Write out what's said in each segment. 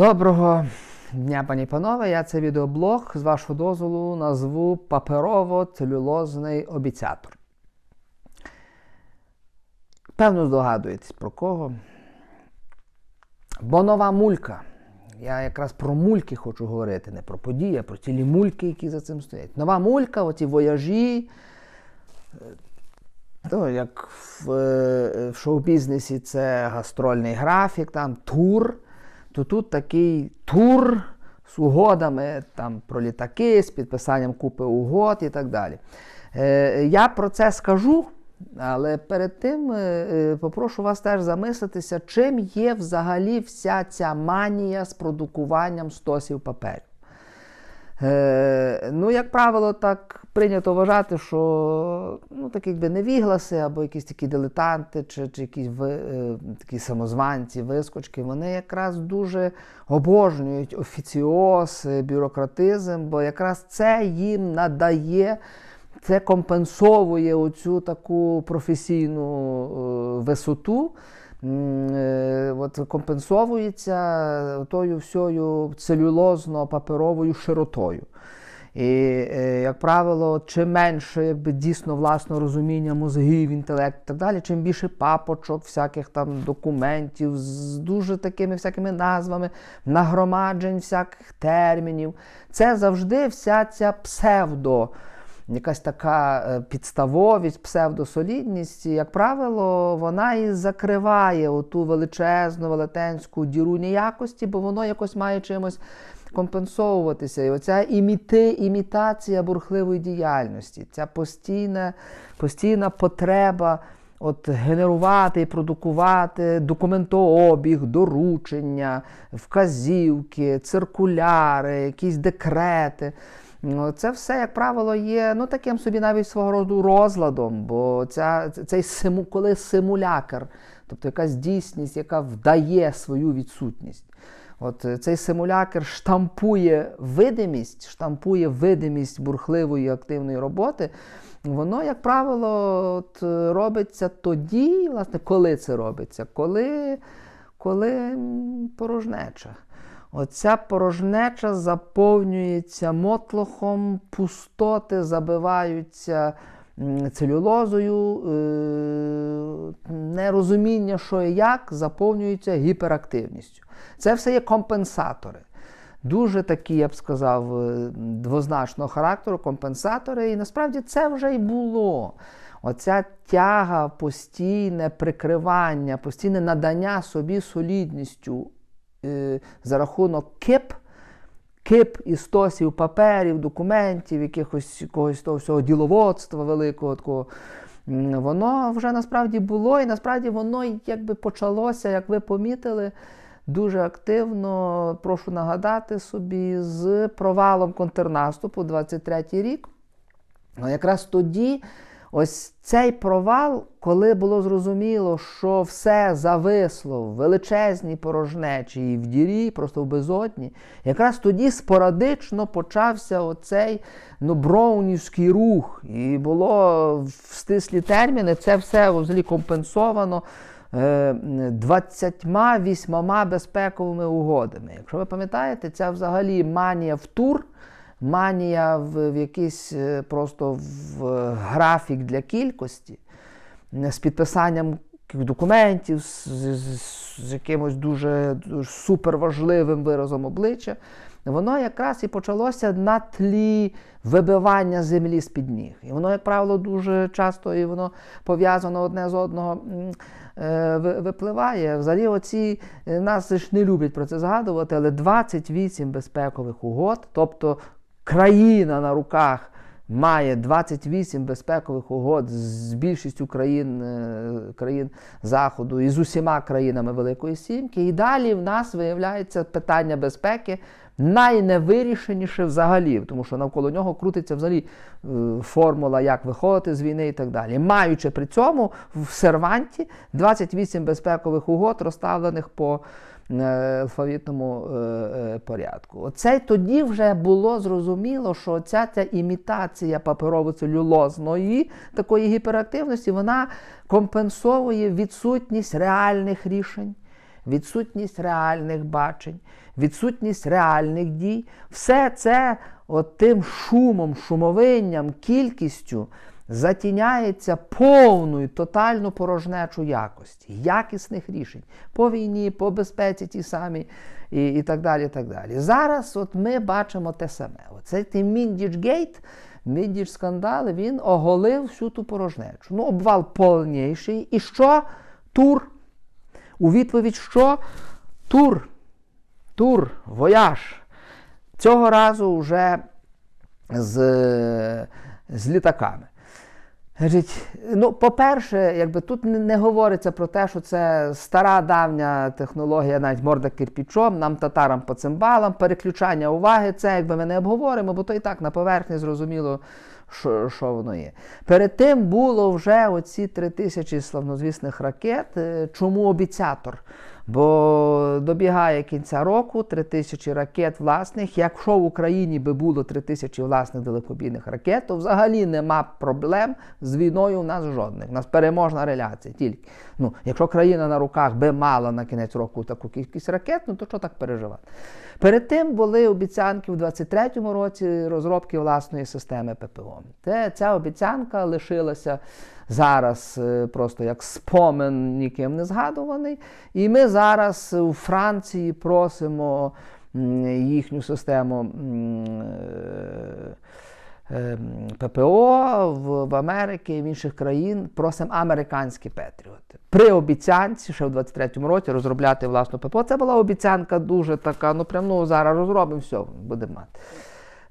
Доброго дня, пані панове. Я цей відеоблог з вашого дозволу назву паперово-целюлозний обіцятор. Певно, здогадуєтесь про кого. Бо нова мулька. Я якраз про мульки хочу говорити, не про події, а про цілі мульки, які за цим стоять. Нова мулька, оці вояжі. То, як в, е, в шоу-бізнесі це гастрольний графік, там тур, то тут такий тур з угодами там, про літаки, з підписанням купи угод і так далі. Е, Я про це скажу, але перед тим е, е, попрошу вас теж замислитися, чим є взагалі вся ця манія з продукуванням стосів паперів. Е, ну, як правило, так прийнято вважати, що ну, так якби невігласи або якісь такі дилетанти, чи, чи якісь ви, е, такі самозванці, вискочки, вони якраз дуже обожнюють офіціоз, е, бюрократизм, бо якраз це їм надає. Це компенсовує оцю таку професійну е, висоту, от компенсовується тою всьою целюлозно-паперовою широтою. І, е, як правило, чим менше якби, дійсно власного розуміння мозгів, інтелекту і так далі, чим більше папочок, всяких там документів з дуже такими всякими назвами, нагромаджень всяких термінів. Це завжди вся ця псевдо якась така е, підставовість, псевдосолідність, як правило, вона і закриває оту величезну велетенську діру ніякості, бо воно якось має чимось компенсовуватися. І оця іміти, імітація бурхливої діяльності, ця постійна, постійна потреба. От генерувати і продукувати документообіг, доручення, вказівки, циркуляри, якісь декрети. Це все, як правило, є ну, таким собі навіть свого роду розладом, бо ця, цей симу, коли симулякр, тобто якась дійсність, яка вдає свою відсутність. От Цей симулякр штампує видимість, штампує видимість бурхливої активної роботи. Воно, як правило, от, робиться тоді, власне, коли це робиться, коли, коли порожнеча. Оця порожнеча заповнюється мотлохом, пустоти забиваються целюлозою, е, нерозуміння, що і як, заповнюється гіперактивністю. Це все є компенсатори. Дуже такі, я б сказав, е, двозначного характеру компенсатори. І насправді це вже й було. Оця тяга, постійне прикривання, постійне надання собі солідністю за рахунок кип, кип істосів, паперів, документів, якихось якогось того всього діловодства великого такого. Воно вже насправді було, і насправді воно якби почалося, як ви помітили, дуже активно, прошу нагадати собі, з провалом контрнаступу 23-й рік. Ну, якраз тоді ось цей провал, коли було зрозуміло, що все зависло в величезній порожнечі і в дірі, просто в безодні, якраз тоді спорадично почався оцей ну, броунівський рух. І було в стислі терміни, це все взагалі компенсовано. 28 е, безпековими угодами. Якщо ви пам'ятаєте, це взагалі манія в тур, манія в, в якийсь е, просто в графік для кількості, з підписанням документів, з, з, з якимось дуже, дуже суперважливим виразом обличчя. Воно якраз і почалося на тлі вибивання землі з-під ніг. І воно, як правило, дуже часто і воно пов'язано одне з одного Е, випливає. Взагалі, оці е, нас ж не люблять про це згадувати, але 28 безпекових угод, тобто країна на руках. Має 28 безпекових угод з більшістю країн е, країн Заходу і з усіма країнами Великої Сімки. І далі в нас виявляється питання безпеки найневирішеніше взагалі, тому що навколо нього крутиться взагалі е, формула, як виходити з війни і так далі. Маючи при цьому в серванті 28 безпекових угод, розставлених по е, алфавітному е, порядку. Оце тоді вже було зрозуміло, що ця ця імітація паперово-целюлозної такої гіперактивності вона компенсує відсутність реальних рішень відсутність реальних бачень, відсутність реальних дій. Все це от тим шумом, шумовинням, кількістю затіняється повною тотальну порожнечу якості, якісних рішень по війні, по безпеці ті самі і і так далі. і так далі. Зараз от ми бачимо те саме. Оцей Міндічгейт, Міндіч скандал, він оголив всю ту порожнечу. Ну, обвал повніший. І що? Тур. У відповідь, що? Тур. Тур, вояж. Цього разу вже з, з літаками. Ну, По-перше, якби тут не, говориться про те, що це стара давня технологія, навіть морда кирпічом, нам татарам по цимбалам, переключання уваги, це якби ми не обговоримо, бо то і так на поверхні зрозуміло, що воно є. Перед тим було вже оці три тисячі славнозвісних ракет. Е, чому обіцятор? Бо добігає кінця року 3 тисячі ракет власних. Якщо в Україні би було 3 тисячі власних далекобійних ракет, то взагалі нема проблем з війною у нас жодних. У нас переможна реляція. Тільки ну, якщо країна на руках би мала на кінець року таку кількість ракет, ну то що так переживати? Перед тим були обіцянки в 23-му році розробки власної системи ППО. Те, Ця обіцянка лишилася зараз е, просто як спомин ніким не згадуваний. І ми зараз у Франції просимо їхню систему. Е, е, ППО в, в Америці і в інших країн просимо американські Петріоти. При обіцянці, ще в 23-му році, розробляти власну ППО. Це була обіцянка дуже така, ну прям ну зараз розробимо, все, будемо мати.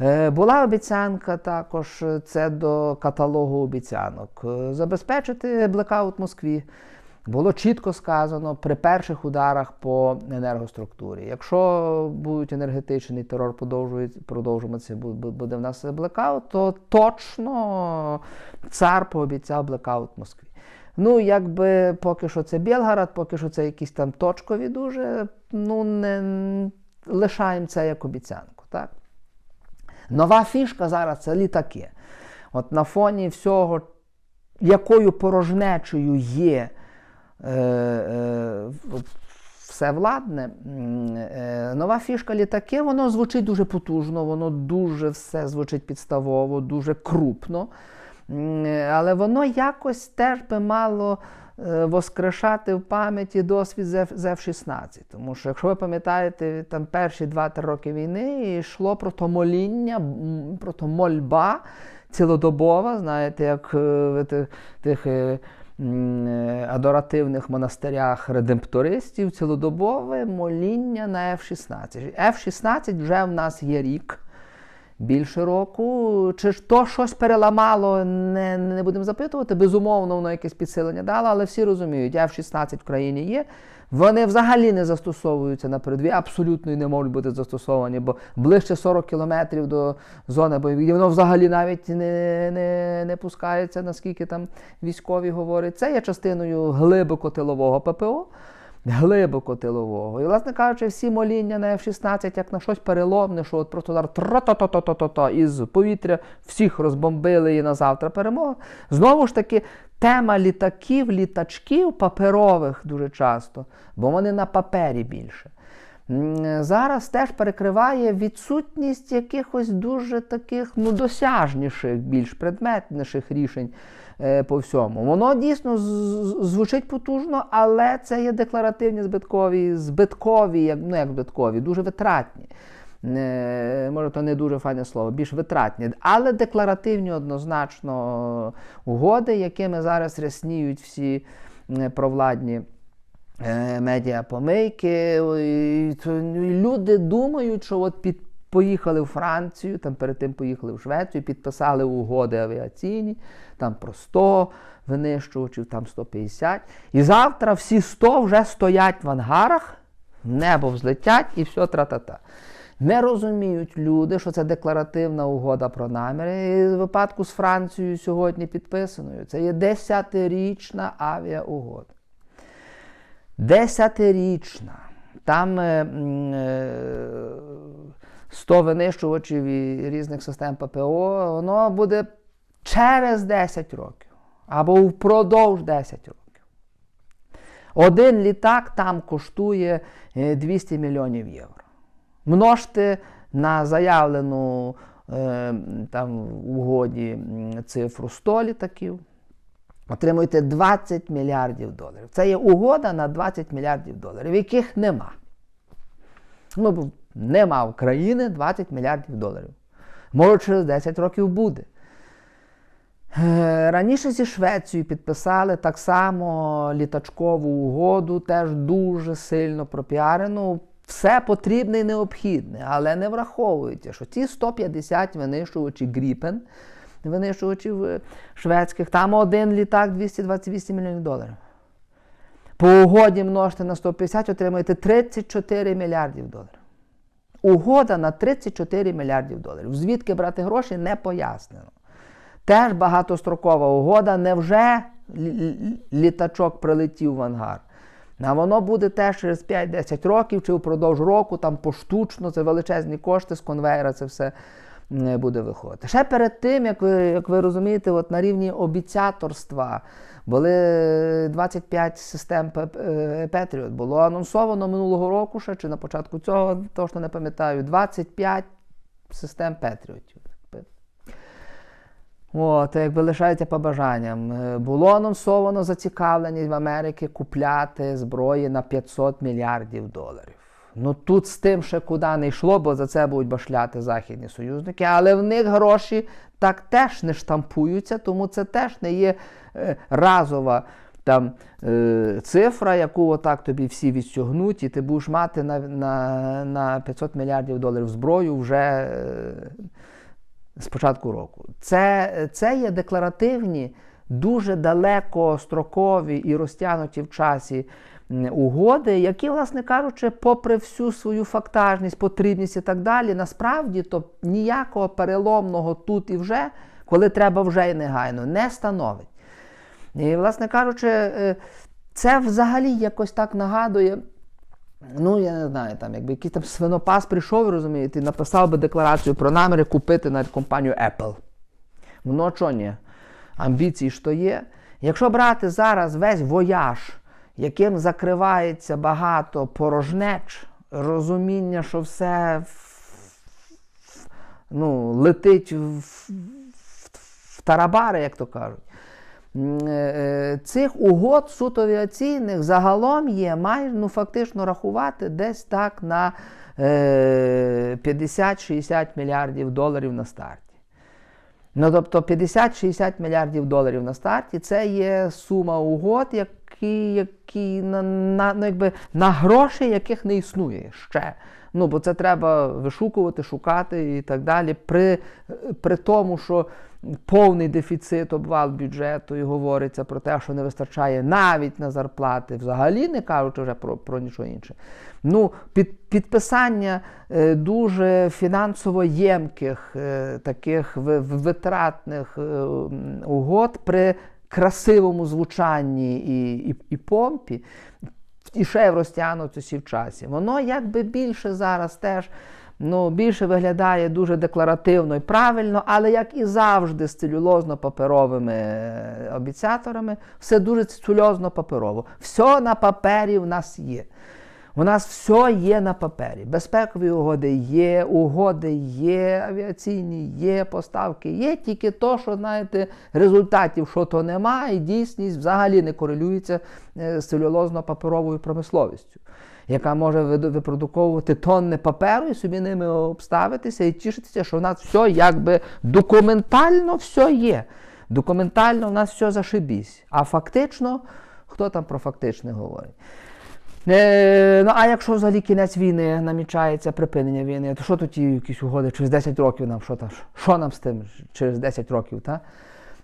Е, була обіцянка також це до каталогу обіцянок. Е, забезпечити блекаут Москві. Було чітко сказано при перших ударах по енергоструктурі. Якщо будуть енергетичний терор продовжуватися, буде в нас блекаут, то точно цар пообіцяв блекаут Москві. Ну, якби поки що це Білгород, поки що це якісь там точкові дуже, ну не лишаємо це як обіцянку. так? Нова фішка зараз це літаки. От на фоні всього, якою порожнечою є е, е, все владне, е, нова фішка літаки, воно звучить дуже потужно, воно дуже все звучить підставово, дуже крупно. Але воно якось теж би мало. Е, воскрешати в пам'яті досвід з F-16. Тому що, якщо ви пам'ятаєте, там перші 2-3 роки війни йшло про то моління, про то мольба цілодобова, знаєте, як е, в тих, е, адоративних монастирях редемптористів, цілодобове моління на F-16. F-16 вже в нас є рік більше року. Чи ж то щось переламало, не не будемо запитувати. Безумовно, воно якесь підсилення дало, але всі розуміють, F-16 в країні є. Вони взагалі не застосовуються на передовій, абсолютно і не можуть бути застосовані, бо ближче 40 кілометрів до зони бойових, воно взагалі навіть не не, не пускається, наскільки там військові говорять. Це є частиною глибоко тилового ППО глибоко тилового. І, власне кажучи, всі моління на F-16, як на щось переломне, що от просто зараз тро-то-то-то-то-то із повітря всіх розбомбили і на завтра перемога. Знову ж таки, тема літаків, літачків паперових дуже часто, бо вони на папері більше. Зараз теж перекриває відсутність якихось дуже таких ну, досяжніших, більш предметніших рішень. Е, по всьому. Воно дійсно звучить потужно, але це є декларативні збиткові, збиткові, ну як збиткові, дуже витратні. Не, може, то не дуже файне слово, більш витратні, але декларативні однозначно угоди, якими зараз рясніють всі провладні е, медіапомийки. Люди думають, що от під Поїхали в Францію, там перед тим поїхали в Швецію, підписали угоди авіаційні, там про 100 винищувачів, там 150. І завтра всі 100 вже стоять в ангарах, в небо взлетять і все тра-та-та. Не розуміють люди, що це декларативна угода про наміри. І в випадку з Францією сьогодні підписаною. Це є десятирічна авіаугода. Десятирічна. Там. Е, е, 100 винищувачів і різних систем ППО, воно буде через 10 років або впродовж 10 років. Один літак там коштує е, 200 мільйонів євро. Множте на заявлену е, там угоді цифру 100 літаків. Отримуєте 20 мільярдів доларів. Це є угода на 20 мільярдів доларів, яких нема. Ну, нема в країни 20 мільярдів доларів. Може, через 10 років буде. Е, Раніше зі Швецією підписали так само літачкову угоду, теж дуже сильно пропіарену. Все потрібне і необхідне, але не враховується, що ці 150 винищувачів Гріпен, винищувачів е, шведських, там один літак 228 мільйонів доларів. По угоді множте на 150, отримаєте 34 мільярдів доларів. Угода на 34 мільярдів доларів. Звідки брати гроші, не пояснено. Теж багатострокова угода. Невже лі- лі- літачок прилетів в ангар? А воно буде теж через 5-10 років чи впродовж року, там поштучно, це величезні кошти з конвейера, це все буде виходити. Ще перед тим, як ви, як ви розумієте, от на рівні обіцяторства були 25 систем Петріот. Було анонсовано минулого року ще, чи на початку цього, точно не пам'ятаю, 25 систем Петріотів. От, якби лишається по бажанням. Е, Було анонсовано зацікавленість в Америки купляти зброї на 500 мільярдів доларів. Ну тут з тим ще куди не йшло, бо за це будуть башляти західні союзники, але в них гроші так теж не штампуються, тому це теж не є е, разова там е, цифра, яку отак тобі всі відстягнуть, і ти будеш мати на, на, на 500 мільярдів доларів зброю вже. Е, з початку року. Це, це є декларативні, дуже далекострокові і розтягнуті в часі угоди, які, власне кажучи, попри всю свою фактажність, потрібність і так далі, насправді то ніякого переломного тут і вже, коли треба вже і негайно, не становить. І, власне кажучи, е, це взагалі якось так нагадує. Ну, я не знаю, там, якби якийсь там свинопас прийшов, розумієте, і написав би декларацію про наміри купити навіть компанію Apple. Воно що ні? Амбіції то є. Якщо брати зараз весь вояж, яким закривається багато порожнеч, розуміння, що все ну, летить в, в, в тарабари, як то кажуть. Е, е, Цих угод суто авіаційних загалом є майже ну, фактично рахувати десь так на е, 50-60 мільярдів доларів на старті. Ну, тобто 50-60 мільярдів доларів на старті це є сума угод, які, які на, на, ну, якби, на гроші, яких не існує ще. Ну, бо це треба вишукувати, шукати і так далі. При, при тому, що повний дефіцит обвал бюджету і говориться про те, що не вистачає навіть на зарплати, взагалі не кажучи вже про, про нічого інше. Ну, під, підписання е, дуже фінансово ємких, е, таких ви- витратних е, угод при красивому звучанні і, і, і помпі, і ще в розтягнутості в часі. Воно якби більше зараз теж ну, більше виглядає дуже декларативно і правильно, але як і завжди з целюлозно-паперовими е, обіцяторами, все дуже цельулозно-паперово. Все на папері в нас є. У нас все є на папері. Безпекові угоди є, угоди є, авіаційні є, поставки є. Тільки то, що знаєте, результатів що то немає, і дійсність взагалі не корелюється е, з целюлозно-паперовою промисловістю, яка може випродуковувати тонни паперу і собі ними обставитися і тішитися, що в нас все якби документально все є. Документально в нас все зашибісь. А фактично, хто там про фактичне говорить? Е, ну, а якщо взагалі кінець війни намічається припинення війни, то що тоді якісь угоди через 10 років нам? Що, там, що нам з тим через 10 років? Та?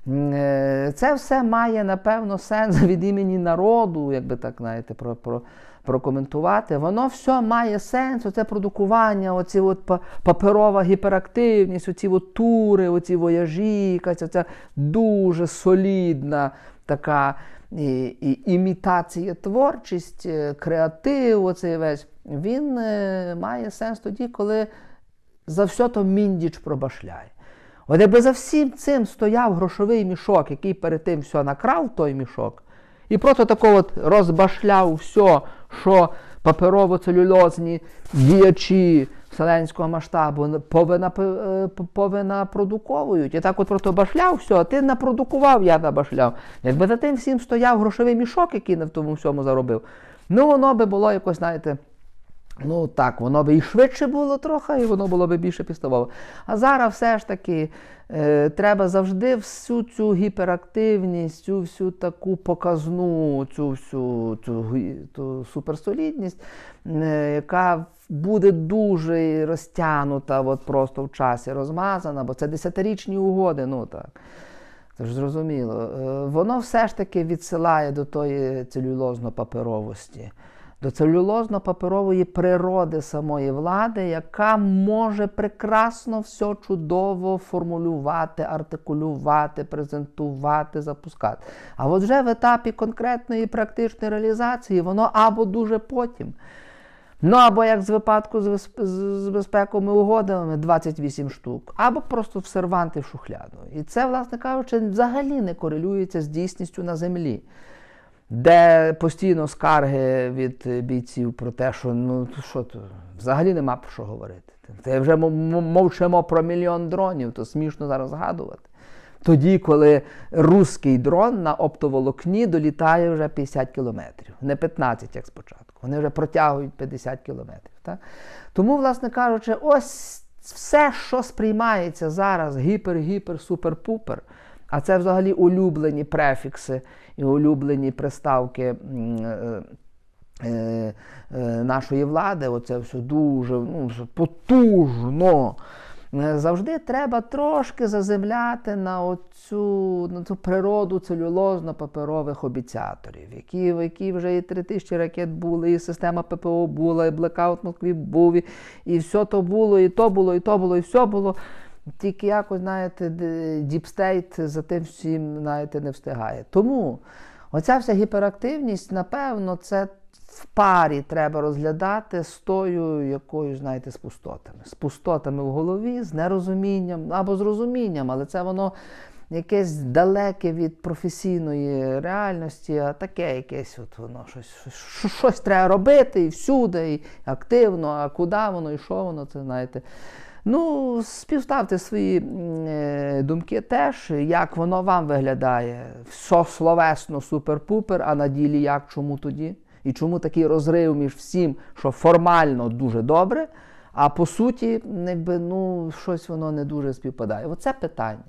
Е, Це все має, напевно, сенс від імені народу, якби так знаєте, про, про, прокоментувати. Воно все має сенс, оце продукування, оці от паперова гіперактивність, оці от тури, оці вояжі, якась оця дуже солідна така і, і, імітація творчість, е, креатив, оцей весь, він е, має сенс тоді, коли за все то міндіч пробашляє. От якби за всім цим стояв грошовий мішок, який перед тим все накрав той мішок, і просто тако от розбашляв все, що паперово-целюльозні діячі вселенського масштабу повина, е, повинапродуковують. І так от просто башляв, все, ти напродукував, я набашляв. Якби за тим всім стояв грошовий мішок, який на тому всьому заробив, ну воно би було якось, знаєте. Ну так, воно би і швидше було трохи, і воно було би більше підставово. А зараз все ж таки е, треба завжди всю цю гіперактивність, цю всю таку показну, цю всю цю, ту суперсолідність, е, яка буде дуже розтягнута, от просто в часі розмазана, бо це десятирічні угоди. ну так. Це ж зрозуміло. Е, Воно все ж таки відсилає до тої целюлозно-паперовості, до целюлозно-паперової природи самої влади, яка може прекрасно все чудово формулювати, артикулювати, презентувати, запускати. А от вже в етапі конкретної практичної реалізації воно або дуже потім. Ну, або як з випадку з, безпековими угодами 28 штук, або просто в серванти в шухляду. І це, власне кажучи, взагалі не корелюється з дійсністю на землі, де постійно скарги від бійців про те, що ну що то, взагалі нема про що говорити. Це вже м- м- мовчимо про мільйон дронів, то смішно зараз згадувати. Тоді, коли руський дрон на оптоволокні долітає вже 50 кілометрів, не 15, як спочатку. Вони вже протягують 50 кілометрів. Так? Тому, власне кажучи, ось все, що сприймається зараз гіпер-гіпер, супер-пупер, а це взагалі улюблені префікси і улюблені приставки. е, е, е, нашої влади, оце все дуже ну, потужно. Завжди треба трошки заземляти на оцю, на цю природу целюлозно-паперових обіцяторів, які, які вже і 3000 ракет були, і система ППО була, і блекаут Москві був, і, і все то було, і то було, і то було, і все було. Тільки якось, знаєте, діпстейт за тим всім, знаєте, не встигає. Тому оця вся гіперактивність, напевно, це в парі треба розглядати з тою якоюсь, знаєте, з пустотами. З пустотами в голові, з нерозумінням або з розумінням, але це воно якесь далеке від професійної реальності, а таке якесь от воно щось, щось, щось треба робити і всюди, і активно, а куди воно і що воно, це знаєте. Ну, співставте свої е, думки теж, як воно вам виглядає. Все словесно супер-пупер, а на ділі як, чому тоді? І чому такий розрив між всім, що формально дуже добре, а по суті, якби, ну, щось воно не дуже співпадає. Оце питання.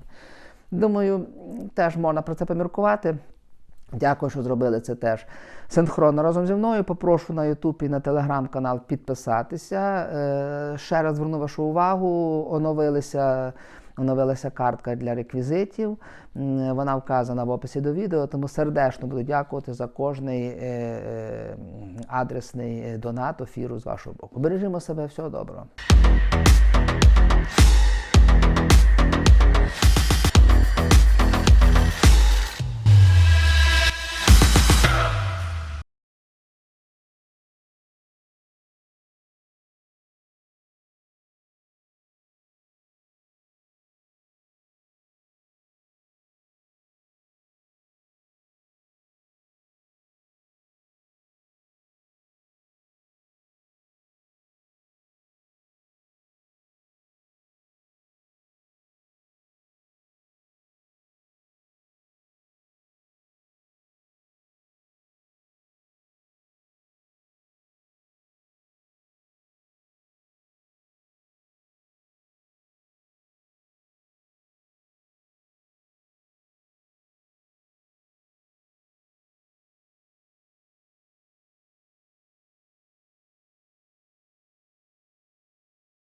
Думаю, теж можна про це поміркувати. Дякую, що зробили це теж синхронно разом зі мною. Попрошу на YouTube і на телеграм-канал підписатися. Е, Ще раз зверну вашу увагу, оновилися. Оновилася картка для реквізитів. Вона вказана в описі до відео, тому сердечно буду дякувати за кожний е, е, адресний донат, офіру з вашого боку. Бережімо себе, всього доброго.